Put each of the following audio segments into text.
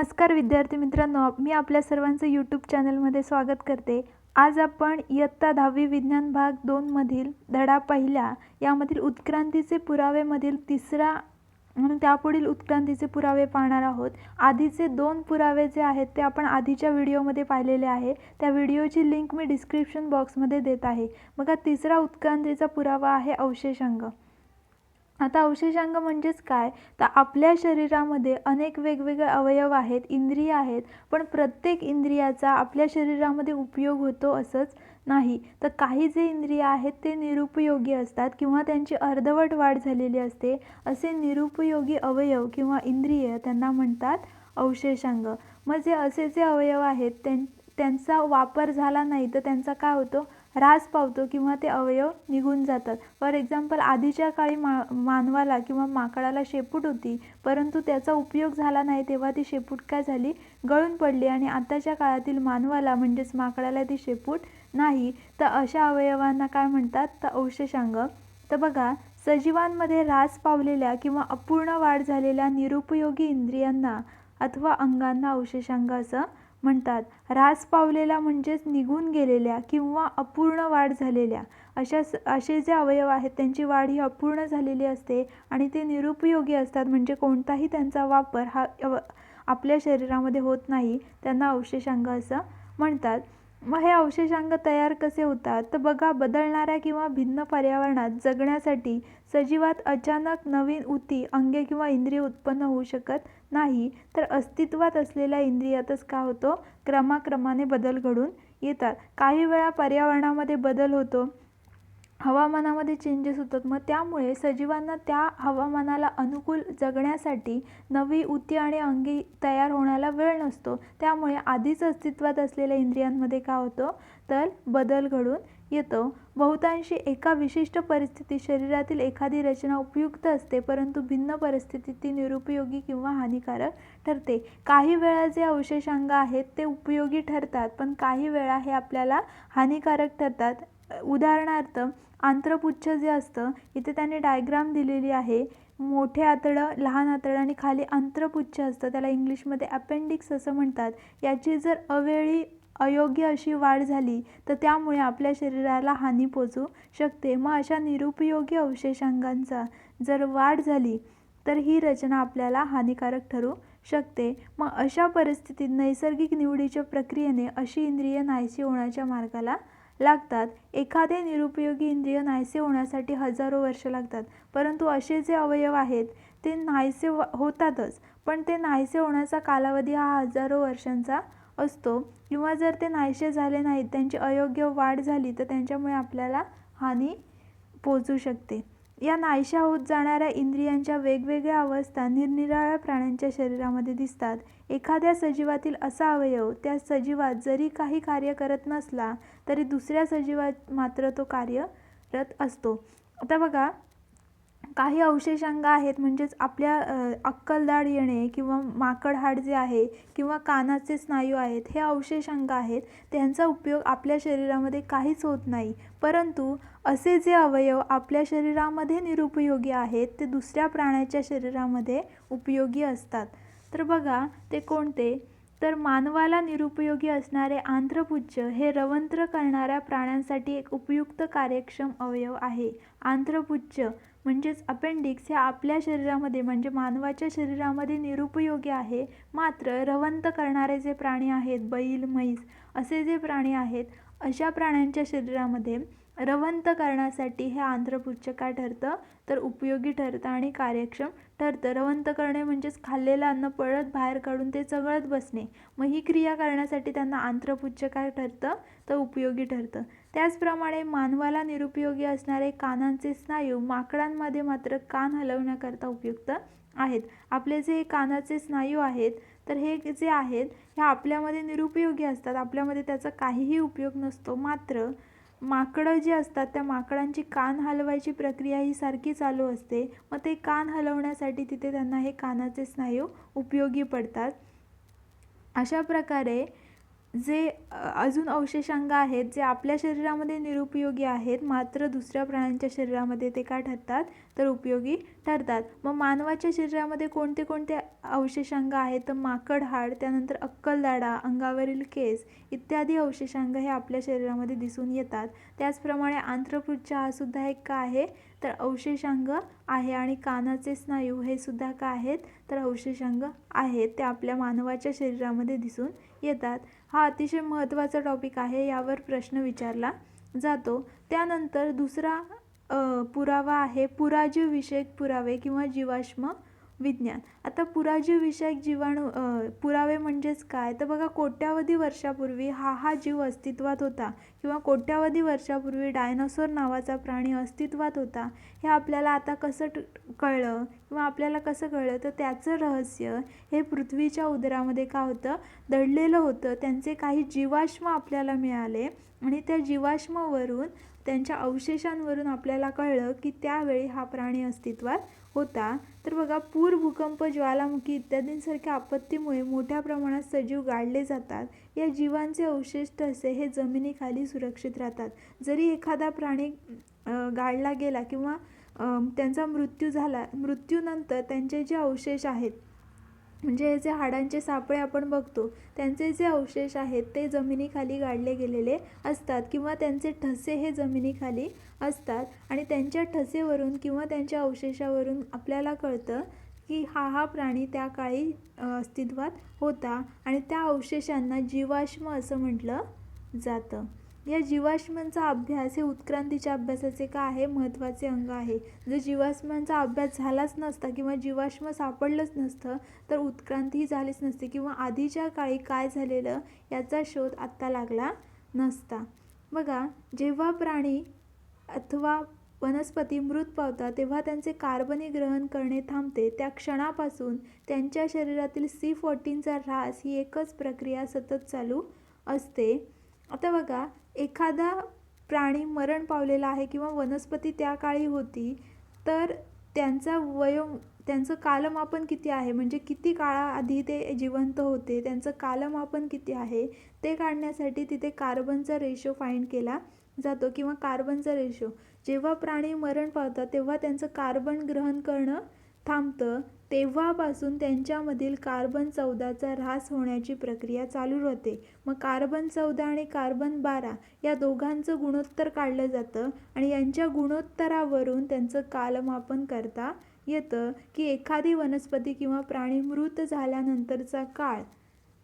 नमस्कार विद्यार्थी मित्रांनो मी आपल्या सर्वांचं यूट्यूब चॅनलमध्ये स्वागत करते. आज आपण इयत्ता दहावी विज्ञान भाग दोनमधील धडा पहिल्या यामधील उत्क्रांतीचे पुरावेमधील तिसरा म्हणून त्यापुढील उत्क्रांतीचे पुरावे पाहणार आहोत. आधीचे दोन पुरावे जे आहेत ते आपण आधीच्या व्हिडिओमध्ये पाहिलेले आहे. त्या व्हिडिओची लिंक मी डिस्क्रिप्शन बॉक्समध्ये देत आहे. बघा तिसरा उत्क्रांतीचा पुरावा आहे अवशेषांग. आता अवशेषांग म्हणजेच काय? तर आपल्या शरीरामध्ये अनेक वेगवेगळे अवयव आहेत इंद्रिय आहेत पण प्रत्येक इंद्रियाचा आपल्या शरीरामध्ये उपयोग होतो असंच नाही. तर काही जे इंद्रिय आहेत ते निरुपयोगी असतात किंवा त्यांची अर्धवट वाढ झालेली असते असे निरुपयोगी अवयव किंवा इंद्रिय त्यांना म्हणतात अवशेषांग. मग जे असे जे अवयव आहेत त्यां त्यांचा वापर झाला नाही तर त्यांचा काय होतो? ऱ्हास पावतो किंवा ते अवयव निघून जातात. फॉर एक्झाम्पल आधीच्या काळी मा मानवाला किंवा माकडाला शेपूट होती परंतु त्याचा उपयोग झाला नाही तेव्हा ती शेपूट काय झाली गळून पडली आणि आताच्या काळातील मानवाला म्हणजेच माकडाला ती शेपूट नाही. तर अशा अवयवांना काय म्हणतात? तर अवशेषांग तर बघा सजीवांमध्ये ऱ्हास पावलेल्या किंवा अपूर्ण वाढ झालेल्या निरुपयोगी इंद्रियांना अथवा अंगांना अवशेषांग असं म्हणतात ऱ्हास पावलेला म्हणजेच निघून गेलेल्या किंवा अपूर्ण वाढ झालेल्या. अशा असे जे अवयव आहेत त्यांची वाढ ही अपूर्ण झालेली असते आणि ते निरुपयोगी असतात. म्हणजे कोणताही त्यांचा वापर हा आपल्या शरीरामध्ये होत नाही. त्यांना अवशेषांग असं म्हणतात. मग हे अवशेषांग तयार कसे होतात? तर बघा बदलणाऱ्या किंवा भिन्न पर्यावरणात जगण्यासाठी सजीवात अचानक नवीन ऊती अंगे किंवा इंद्रिय उत्पन्न होऊ शकत नाही. तर अस्तित्वात असलेल्या इंद्रियातच का होतो? क्रमाक्रमाने बदल घडून येतात. काही वेळा पर्यावरणामध्ये बदल होतो. हवामानामध्ये चेंजेस होतात. मग त्यामुळे सजीवांना त्या हवामानाला अनुकूल जगण्यासाठी नवी ऊती आणि अंगी तयार होण्याला वेळ नसतो. त्यामुळे आधीच अस्तित्वात असलेल्या इंद्रियांमध्ये काय होतो? तर बदल घडून येतो. बहुतांशी एका विशिष्ट परिस्थितीत शरीरातील एखादी रचना उपयुक्त असते परंतु भिन्न परिस्थितीत ती निरुपयोगी किंवा हानिकारक ठरते. काही वेळा जे अवशेषांग आहेत ते उपयोगी ठरतात पण काही वेळा हे आपल्याला हानिकारक ठरतात. उदाहरणार्थ आंत्रपुच्छ जे असतं इथे त्यांनी डायग्राम दिलेली आहे. मोठे आतडं लहान आतडं आणि खाली आंत्रपुच्छ असतं. त्याला इंग्लिशमध्ये अपेंडिक्स असं म्हणतात. याची जर अवेळी अयोग्य अशी वाढ झाली तर त्यामुळे आपल्या शरीराला हानी पोचू शकते. मग अशा निरुपयोगी अवशेषांगांचा जर वाढ झाली तर ही रचना आपल्याला हानिकारक ठरू शकते. मग अशा परिस्थितीत नैसर्गिक निवडीच्या प्रक्रियेने अशी इंद्रिय नाहीशी होण्याच्या मार्गाला लागतात. एखादे निरुपयोगी इंद्रिय नाहीसे होण्यासाठी हजारो वर्ष लागतात. परंतु असे जे अवयव आहेत ते नाहीसे होतातच. पण ते नाहीसे होण्याचा कालावधी हा हजारो वर्षांचा असतो. किंवा जर ते नाहीसे झाले नाहीत त्यांची अयोग्य वाढ झाली तर त्यांच्यामुळे आपल्याला हानी पोचू शकते. या नाहीशा होत जाणाऱ्या इंद्रियांच्या वेगवेगळ्या अवस्था निरनिराळ्या प्राण्यांच्या शरीरामध्ये दिसतात. एखाद्या सजीवातील असा अवयव त्या सजीवात जरी काही कार्य करत नसला तरी दुसऱ्या सजीवात मात्र तो कार्यरत असतो. आता बघा काही अवशेषांग आहेत म्हणजेच आपल्या अक्कलदाढ येणे किंवा माकड हाड जे आहे किंवा कानाचे स्नायू आहेत हे अवशेषांग आहेत. त्यांचा उपयोग आपल्या शरीरामध्ये काहीच होत नाही. परंतु असे जे अवयव आपल्या शरीरामध्ये निरुपयोगी आहेत ते दुसऱ्या प्राण्याच्या शरीरामध्ये उपयोगी असतात. तर बघा ते कोणते? तर मानवाला निरुपयोगी असणारे आंत्रपुच्छ हे रवंत्र करणाऱ्या प्राण्यांसाठी एक उपयुक्त कार्यक्षम अवयव आहे. आंत्रपुच्छ म्हणजेच अपेंडिक्स हे आपल्या शरीरामध्ये म्हणजे मानवाच्या शरीरामध्ये निरुपयोगी आहे. मात्र रवंत करणारे जे प्राणी आहेत बैल म्हैस असे जे प्राणी आहेत अशा प्राण्यांच्या शरीरामध्ये रवंत करण्यासाठी हे आंध्रपुच्छ काय ठरतं तर उपयोगी ठरतं आणि कार्यक्षम ठरतं. रवंत करणे म्हणजेच खाल्लेलं अन्न पळत बाहेर काढून ते चघळत बसणे. मग ही क्रिया करण्यासाठी त्यांना आंत्रपुच्छ काय ठरतं तर उपयोगी ठरतं. त्याचप्रमाणे मानवाला निरुपयोगी असणारे कानांचे स्नायू माकडांमध्ये मात्र कान हलवण्याकरता उपयुक्त आहेत. आपले जे कानाचे स्नायू आहेत तर हे जे आहेत हे आपल्यामध्ये निरुपयोगी असतात. आपल्यामध्ये त्याचा काहीही उपयोग नसतो. मात्र माकडं जी असतात त्या माकडांची कान हलवायची प्रक्रिया ही सारखी चालू असते. मग ते कान हलवण्यासाठी तिथे त्यांना हे कानाचे स्नायू उपयोगी पडतात. अशा प्रकारे जे अजून अवशेषांग आहेत जे आपल्या शरीरामध्ये निरुपयोगी आहेत मात्र दुसऱ्या प्राण्यांच्या शरीरामध्ये ते काय ठरतात? तर उपयोगी ठरतात. मग मानवाच्या शरीरामध्ये कोणते कोणते अवशेषांग आहेत? तर माकड हाड त्यानंतर अक्कलदाडा अंगावरील केस इत्यादी अवशेषांग हे आपल्या शरीरामध्ये दिसून येतात. त्याचप्रमाणे आंत्रपुच्छ हा सुद्धा एक का आहे? तर अवशेषांग आहे आणि कानाचे स्नायू हे सुद्धा का आहेत? तर अवशेषांग आहेत. ते आपल्या मानवाच्या शरीरामध्ये दिसून येतात. हा अतिशय महत्त्वाचा टॉपिक आहे यावर प्रश्न विचारला जातो. त्यानंतर दुसरा पुरावा आहे पुराजीवविषयक पुरावे किंवा जीवाश्म विज्ञान. आता पुराजीवविषयक जीवाणू पुरावे म्हणजेच काय? तर बघा कोट्यावधी वर्षापूर्वी हा हा जीव अस्तित्वात होता किंवा कोट्यावधी वर्षापूर्वी डायनासोर नावाचा प्राणी अस्तित्वात होता हे आपल्याला आता कसं कळलं? किंवा आपल्याला कसं कळलं? तर त्याचं रहस्य हे पृथ्वीच्या उदरामध्ये का होतं? दडलेलं होतं. त्यांचे काही जीवाश्म आपल्याला मिळाले. आणि त्या जीवाश्मावरून त्यांच्या अवशेषांवरून आपल्याला कळलं की त्यावेळी हा प्राणी अस्तित्वात होता. तर बघा पूर भूकंप ज्वालामुखी इत्यादींसारख्या आपत्तीमुळे मोठ्या प्रमाणात सजीव गाडले जातात. या जीवांचे अवशेष तसे हे जमिनीखाली सुरक्षित राहतात. जरी एखादा प्राणी गाडला गेला किंवा त्यांचा मृत्यू झाला मृत्यूनंतर त्यांचे जे अवशेष आहेत म्हणजे जे हाडांचे सापळे आपण बघतो त्यांचे जे अवशेष आहेत ते जमिनीखाली गाडले गेलेले असतात किंवा त्यांचे ठसे हे जमिनीखाली असतात आणि त्यांच्या ठसेवरून किंवा त्यांच्या अवशेषावरून आपल्याला कळतं की हा हा प्राणी त्या काळी अस्तित्वात होता आणि त्या अवशेषांना जीवाश्म असं म्हटलं जातं. या जीवाश्मांचा अभ्यास हे उत्क्रांतीच्या अभ्यासाचे का आहे? महत्त्वाचे अंग आहे. जर जीवाश्मांचा अभ्यास झालाच नसता किंवा जीवाश्म सापडलंच नसतं तर उत्क्रांती ही झालीच नसते किंवा आधीच्या काळी काय झालेलं याचा शोध आत्ता लागला नसता. बघा जेव्हा प्राणी अथवा वनस्पती मृत पावतात तेव्हा त्यांचे कार्बनी ग्रहण करणे थांबते. त्या क्षणापासून त्यांच्या शरीरातील सी फोर्टीनचा ऱ्हास ही एकच प्रक्रिया सतत चालू असते. आता बघा एखादा प्राणी मरण पावलेला आहे किंवा वनस्पती त्या काळी होती तर त्यांचा वयो त्यांचं कालमापन किती आहे? म्हणजे किती काळाआधी ते जिवंत होते? त्यांचं कालमापन किती आहे? ते काढण्यासाठी तिथे कार्बनचा रेशो फाईंड केला जातो किंवा कार्बनचा रेशो जेव्हा प्राणी मरण पावतात तेव्हा त्यांचं कार्बन ग्रहण करणं थांबतं तेव्हापासून त्यांच्यामधील कार्बन चौदाचा ऱ्हास होण्याची प्रक्रिया चालू राहते. मग कार्बन चौदा आणि कार्बन बारा या दोघांचं गुणोत्तर काढलं जातं आणि यांच्या गुणोत्तरावरून त्यांचं कालमापन करता येतं की एखादी वनस्पती किंवा प्राणी मृत झाल्यानंतरचा काळ.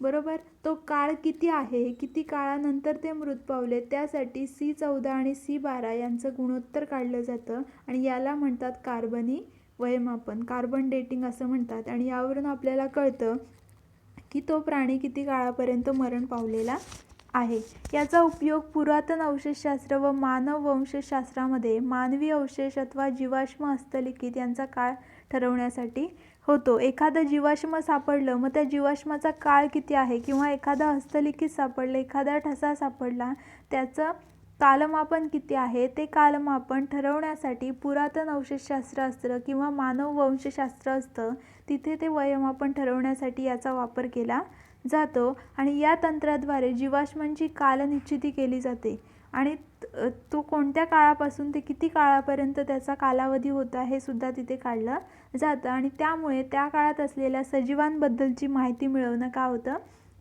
बरोबर? तो काळ किती आहे? किती काळानंतर ते मृत पावले? त्यासाठी सी चौदा आणि सी बारा यांचं गुणोत्तर काढलं जातं आणि याला म्हणतात कार्बनी वयमापन कार्बन डेटिंग असं म्हणतात. आणि यावरून आपल्याला कळतं की तो प्राणी किती काळापर्यंत मरण पावलेला आहे. याचा उपयोग पुरातन अवशेषशास्त्र व मानव वंशशास्त्रामध्ये मानवी अवशेष अथवा जीवाश्म हस्तलिखित यांचा काळ ठरवण्यासाठी होतो. एखादं जीवाश्म सापडलं मग त्या जीवाश्माचा काळ किती आहे? किंवा एखादा हस्तलिखित सापडलं एखादा ठसा सापडला त्याचं कालमापन किती आहे? ते कालमापन ठरवण्यासाठी पुरातन अवशेषशास्त्र असतं किंवा मानव वंशशास्त्र असतं. तिथे ते वयमापन ठरवण्यासाठी याचा वापर केला जातो आणि या तंत्राद्वारे जीवाश्मांची कालनिश्चिती केली जाते. आणि तो कोणत्या काळापासून ते किती काळापर्यंत त्याचा कालावधी होता हे सुद्धा तिथे काढलं जातं. आणि त्यामुळे त्या काळात असलेल्या सजीवांबद्दलची माहिती मिळवणं का होतं?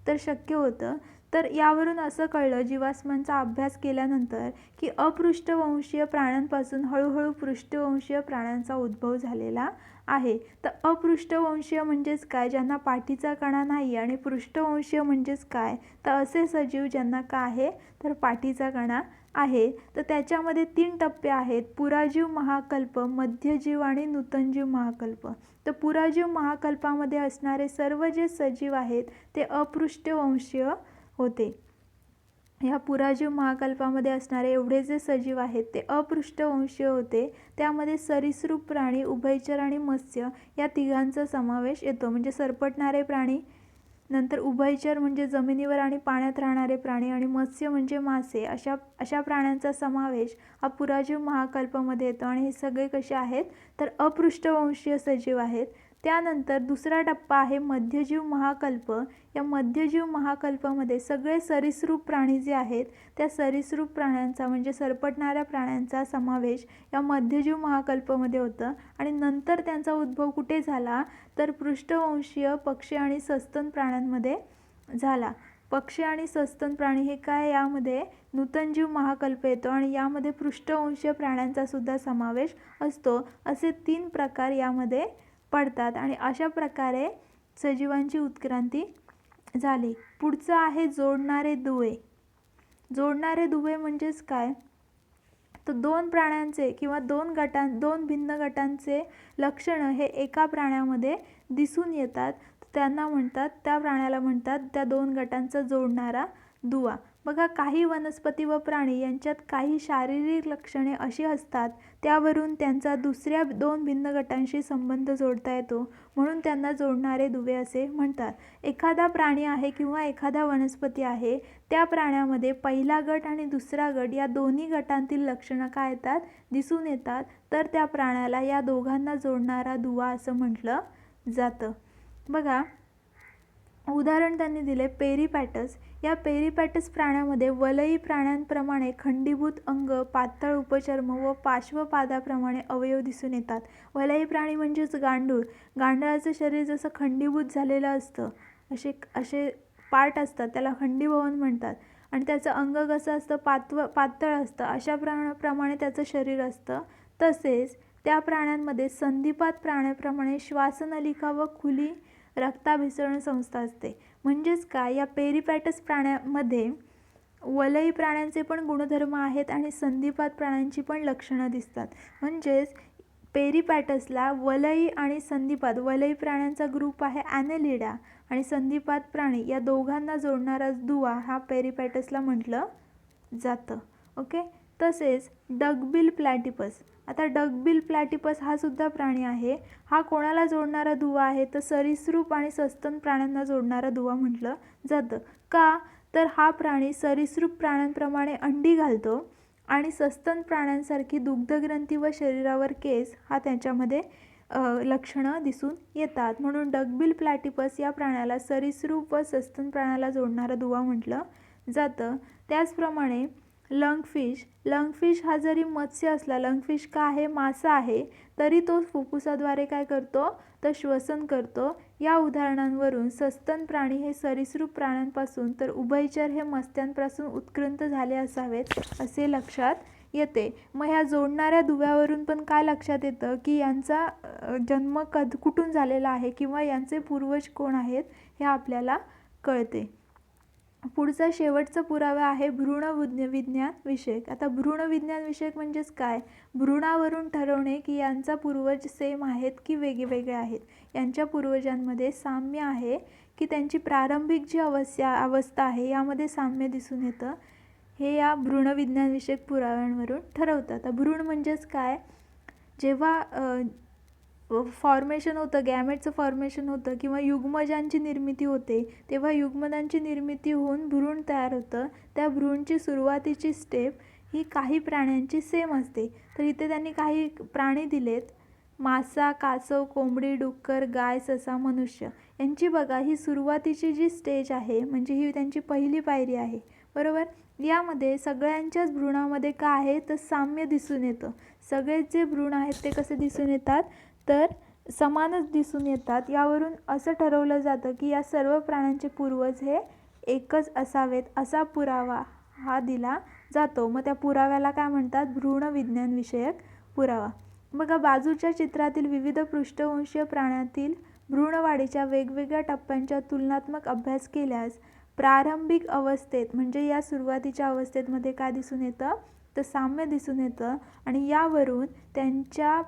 तर शक्य होतं. तर यावरून असं कळलं जीवाश्मांचा अभ्यास केल्यानंतर की अपृष्ठवंशीय प्राण्यांपासून हळूहळू पृष्ठवंशीय प्राण्यांचा उद्भव झालेला आहे. तर अपृष्ठवंशीय म्हणजेच काय? ज्यांना पाठीचा कणा नाही आणि पृष्ठवंशीय म्हणजेच काय? तर असे सजीव ज्यांना काय आहे? तर पाठीचा कणा आहे. तर त्याच्यामध्ये तीन टप्पे आहेत. पुराजीव महाकल्प मध्यजीव आणि नूतनजीव महाकल्प. तर पुराजीव महाकल्पामध्ये असणारे सर्व जे सजीव आहेत ते अपृष्ठवंशीय होते. ह्या पुराजीव महाकल्पामध्ये असणारे एवढे जे सजीव आहेत ते अपृष्ठवंशीय होते. त्यामध्ये सरीसृप प्राणी उभयचर आणि मत्स्य या तिघांचा समावेश येतो. म्हणजे सरपटणारे प्राणी नंतर उभयचर म्हणजे जमिनीवर आणि पाण्यात राहणारे प्राणी आणि मत्स्य म्हणजे मासे. अशा अशा प्राण्यांचा समावेश हा पुराजीव महाकल्पामध्ये येतो. आणि हे सगळे कसे आहेत? तर अपृष्ठवंशीय सजीव आहेत. त्यानंतर दुसरा टप्पा आहे मध्यजीव महाकल्प. या मध्यजीव महाकल्पामध्ये सगळे सरीसृप प्राणी जे आहेत त्या सरीसृप प्राण्यांचा म्हणजे सरपटणाऱ्या प्राण्यांचा समावेश या मध्यजीव महाकल्पामध्ये होतं. आणि नंतर त्यांचा उद्भव कुठे झाला? तर पृष्ठवंशीय पक्षी आणि सस्तन प्राण्यांमध्ये झाला. पक्षी आणि सस्तन प्राणी हे काय? यामध्ये नूतनजीव महाकल्प येतो आणि यामध्ये पृष्ठवंशीय प्राण्यांचा सुद्धा समावेश असतो. असे तीन प्रकार यामध्ये पडतात आणि अशा प्रकारे सजीवांची उत्क्रांती झाली. पुढचं आहे जोडणारे दुवे. जोडणारे दुवे म्हणजेच काय? तर दोन प्राण्यांचे किंवा दोन गटां दोन भिन्न गटांचे लक्षणं हे एका प्राण्यामध्ये दिसून येतात. त्यांना म्हणतात त्या प्राण्याला म्हणतात त्या दोन गटांचा जोडणारा दुवा. बघा काही वनस्पती व प्राणी यांच्यात काही शारीरिक लक्षणे अशी असतात त्यावरून त्यांचा दुसऱ्या दोन भिन्न गटांशी संबंध जोडता येतो म्हणून त्यांना जोडणारे दुवे असे म्हणतात. एखादा प्राणी आहे किंवा एखादा वनस्पती आहे त्या प्राण्यामध्ये पहिला गट आणि दुसरा गट या दोन्ही गटांतील लक्षणं काय येतात? दिसून येतात. तर त्या प्राण्याला या दोघांना जोडणारा दुवा असं म्हटलं जातं. बघा उदाहरण त्यांनी दिले पेरीपॅटस. या पेरीपॅटस प्राण्यामध्ये वलयी प्राण्यांप्रमाणे खंडीभूत अंग पातळ उपचर्म व पाश्वपादाप्रमाणे अवयव दिसून येतात. वलई प्राणी म्हणजेच गांडूळ. गांडळाचं शरीर जसं खंडीभूत झालेलं असतं असे असे पार्ट असतात त्याला खंडीभवन म्हणतात. आणि त्याचं अंग कसं असतं? पातव पातळ असतं. अशा प्रा प्रमाणे त्याचं शरीर असतं. तसेच त्या प्राण्यांमध्ये संधिपात प्राण्याप्रमाणे श्वासनलिका व खुली रक्ताभिसरण संस्था असते. म्हणजेच काय? या पेरिपॅटस प्राण्यामध्ये वलयी प्राण्यांचे पण गुणधर्म आहेत आणि संधिपात प्राण्यांची पण लक्षणं दिसतात. म्हणजेच पेरिपॅटसला वलयी आणि संधिपात वलयी प्राण्यांचा ग्रुप आहे ॲनेलिडा आणि संधिपात प्राणी. या दोघांना जोडणारा दुवा हा पेरीपॅटसला म्हटलं जातं. ओके? तसेच डगबिल प्लॅटिपस. आता डगबिल प्लॅटिपस हा सुद्धा प्राणी आहे. हा कोणाला जोडणारा दुवा आहे? तर सरीसृप आणि सस्तन प्राण्यांना जोडणारा दुवा म्हटलं जातं. का? तर हा प्राणी सरीसृप प्राण्यांप्रमाणे अंडी घालतो आणि सस्तन प्राण्यांसारखी दुग्धग्रंथी व शरीरावर केस हा त्याच्यामध्ये लक्षणं दिसून येतात. म्हणून डगबिल प्लॅटिपस या प्राण्याला सरीसृप व सस्तन प्राण्याला जोडणारा दुवा म्हटलं जातं. त्याचप्रमाणे लंगफिश. लंगफिश हा जरी मत्स्य असला लंगफिश का आहे मासा आहे तरी तो फुफ्फुसाद्वारे काय करतो? तर श्वसन करतो. या उदाहरणांवरून सस्तन प्राणी हे सरीसृप प्राण्यांपासून तर उभयचर हे मस्त्यांपासून उत्कृंत झाले असावेत असे लक्षात येते. मग ह्या जोडणाऱ्या दुव्यावरून पण काय लक्षात येतं? की यांचा जन्म कद कुठून झालेला आहे? किंवा यांचे पूर्वज कोण आहेत? हे आपल्याला कळते. पुढचा शेवटचा पुरावा आहे भ्रूण विज्ञान विषयक. आता भ्रूण विज्ञान विषयक म्हणजेच काय? भ्रूणावरून ठरवणे की यांचा पूर्वज सेम आहेत की वेगवेगळे आहेत? यांच्या पूर्वजांमध्ये साम्य आहे की त्यांची प्रारंभिक जी अवस्था अवस्था आहे यामध्ये साम्य दिसून येतं? हे या भ्रूणविज्ञानविषयक पुराव्यांवरून ठरवतात भ्रूण म्हणजेच काय? जेव्हा फॉर्मेशन होतं गॅमेटचं फॉर्मेशन होतं किंवा युग्मजांची निर्मिती होते तेव्हा युग्मजांची निर्मिती होऊन भ्रूण तयार होतं. त्या भ्रूणची सुरुवातीची स्टेप ही काही प्राण्यांची सेम असते. तर इथे त्यांनी काही प्राणी दिलेत. मासा कासव कोंबडी डुक्कर गाय ससा मनुष्य. यांची बघा ही सुरुवातीची जी स्टेज आहे म्हणजे ही त्यांची पहिली पायरी आहे. बरोबर? यामध्ये सगळ्यांच्याच भ्रूणामध्ये काय आहे तर साम्य दिसून येतं. सगळेच जे भ्रूण आहेत ते कसे दिसून येतात? तर समानच दिसून येतात. यावरून असं ठरवलं जातं की या सर्व प्राण्यांचे पूर्वज हे एकच असावेत असा पुरावा हा दिला जातो. मग त्या पुराव्याला काय म्हणतात? भ्रूण विज्ञानविषयक पुरावा. बघा बाजूच्या चित्रातील विविध पृष्ठवंशीय प्राण्यातील भ्रूणवाढीच्या वेगवेगळ्या टप्प्यांच्या तुलनात्मक अभ्यास केल्यास प्रारंभिक अवस्थेत म्हणजे या सुरुवातीच्या अवस्थेमध्ये काय दिसून येतं? तर साम्य दिसून येतं आणि यावरून त्यांच्या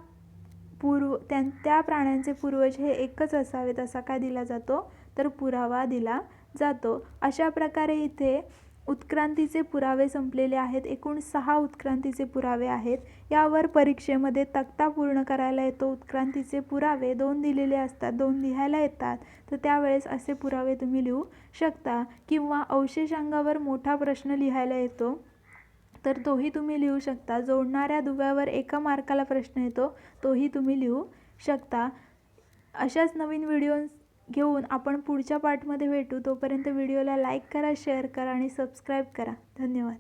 पूर्व त्यां त्या प्राण्यांचे पूर्वज हे एकच असावेत असा काय दिला जातो? तर पुरावा दिला जातो. अशा प्रकारे इथे उत्क्रांतीचे पुरावे संपलेले आहेत. एकूण सहा उत्क्रांतीचे पुरावे आहेत. यावर परीक्षेमध्ये तक्ता पूर्ण करायला येतो. उत्क्रांतीचे पुरावे दोन दिलेले असतात दोन लिहायला येतात. तर त्यावेळेस असे पुरावे तुम्ही लिहू शकता. किंवा अवशेषांगावर मोठा प्रश्न लिहायला येतो. तर तोही तुम्ही लिहू शकता. जोडणाऱ्या दुव्यावर एका मार्काला प्रश्न येतो तोही तुम्ही लिहू शकता. अशाच नवीन व्हिडिओ घेऊन आपण पुढच्या पार्टमध्ये भेटू. तोपर्यंत व्हिडिओला लाईक करा शेअर करा आणि सबस्क्राईब करा. धन्यवाद.